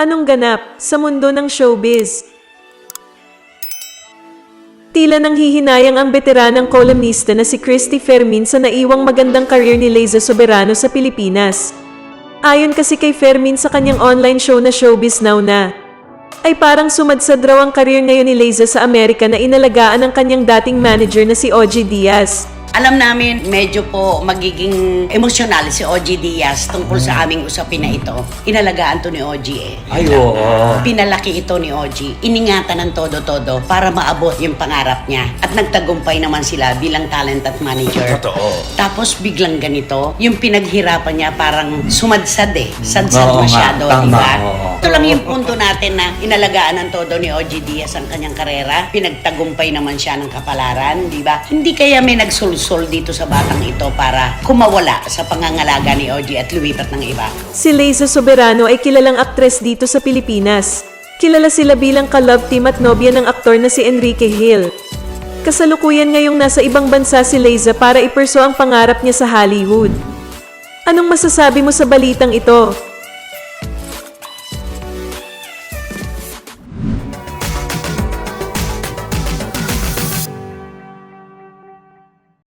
Anong ganap sa mundo ng showbiz? Tila nang hihinayang ang veteranang kolumnista na si Christy Fermin sa naiwang magandang career ni Liza Soberano sa Pilipinas. Ayon kasi kay Fermin sa kanyang online show na Showbiz Now na, ay parang sumadsad raw ang career ngayon ni Liza sa Amerika na inalagaan ng kanyang dating manager na si Ogie Diaz. Alam namin, medyo po magiging emosyonal si OG Diaz tungkol sa aming usapin na ito. Inalagaan to ni OG eh. Ay, oo. Pinalaki ito ni OG. Iningatan ng todo-todo para maabot yung pangarap niya. At nagtagumpay naman sila bilang talent at manager. Totoo. Tapos biglang ganito, yung pinaghirapan niya parang sumadsad eh. Sadsad Oo nga, masyado, tama, di ba? oo. Ito lang yung punto natin na inalagaan ng todo ni OG Diaz ang kanyang karera. Pinagtagumpay naman siya ng kapalaran, di ba? Hindi kaya may nagsulsol dito sa batang ito para kumawala sa pangangalaga ni OG at lumipat ng iba. Si Liza Soberano ay kilalang aktres dito sa Pilipinas. Kilala sila bilang ka-love team at nobya ng aktor na si Enrique Hill. Kasalukuyan ngayong nasa ibang bansa si Liza para iperso ang pangarap niya sa Hollywood. Anong masasabi mo sa balitang ito?